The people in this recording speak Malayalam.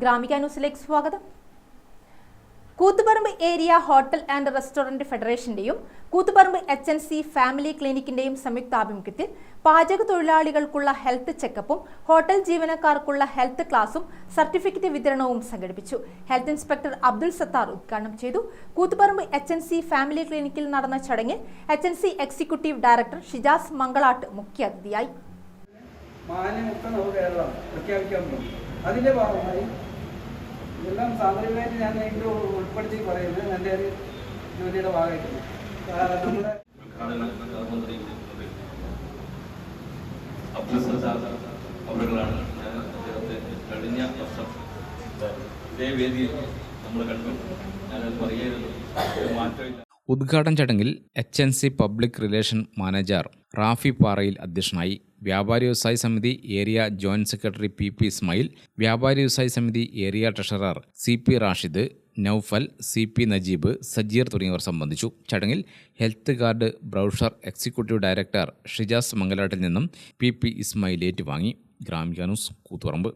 ഗ്രാമിക ന്യൂസിലേക്ക് സ്വാഗതം. Koothuparamba area hotel and restaurant ഫെഡറേഷന്റെയും Koothuparamba H N C family ക്ലിനിക്കിന്റെയും സംയുക്താഭിമുഖ്യത്തിൽ പാചക തൊഴിലാളികൾക്കുള്ള ഹെൽത്ത് ചെക്കപ്പും ഹോട്ടൽ ജീവനക്കാർക്കുള്ള ഹെൽത്ത് ക്ലാസും സർട്ടിഫിക്കറ്റ് വിതരണവും സംഘടിപ്പിച്ചു. ഹെൽത്ത് ഇൻസ്പെക്ടർ അബ്ദുൾ സത്താർ ഉദ്ഘാടനം ചെയ്തു. Koothuparamba H N C family ക്ലിനിക്കിൽ നടന്ന ചടങ്ങിൽ H N C executive director Shijas Mangalatt മുഖ്യാതിഥിയായി മാലിന്യമുക്ത നവകേരളം ഭാഗമായി ഇതെല്ലാം സാമ്പത്തികമായിട്ട് ഞാൻ ഇതിന്റെ ഉൾപ്പെടുത്തി പറയുന്നത് എന്റെ ഒരു ജോലിയുടെ ഭാഗമായിട്ടുണ്ട് നമ്മുടെ അവരുകളാണ് ഞാൻ അദ്ദേഹത്തെ കഴിഞ്ഞ വർഷം ഇതേ വേദിയിൽ നമ്മൾ കണ്ടു. ഞാനത് പറയായിരുന്നു മാറ്റമില്ല. ഉദ്ഘാടന ചടങ്ങിൽ H N C public relation manager Rafi Parayil അധ്യക്ഷനായി വ്യാപാരി വ്യവസായ സമിതി area joint secretary P P Ismail വ്യാപാരി വ്യവസായ സമിതി area treasurer C P Rashid Noufal C P Najeeb Sajeer തുടങ്ങിയവർ സംബന്ധിച്ചു. ചടങ്ങിൽ health card brochure executive director Shijas മംഗലാട്ടിൽ നിന്നും പി പി ഇസ്മായിൽ ഏറ്റുവാങ്ങി. ഗ്രാമിക ന്യൂസ് കൂത്തുപറമ്പ്.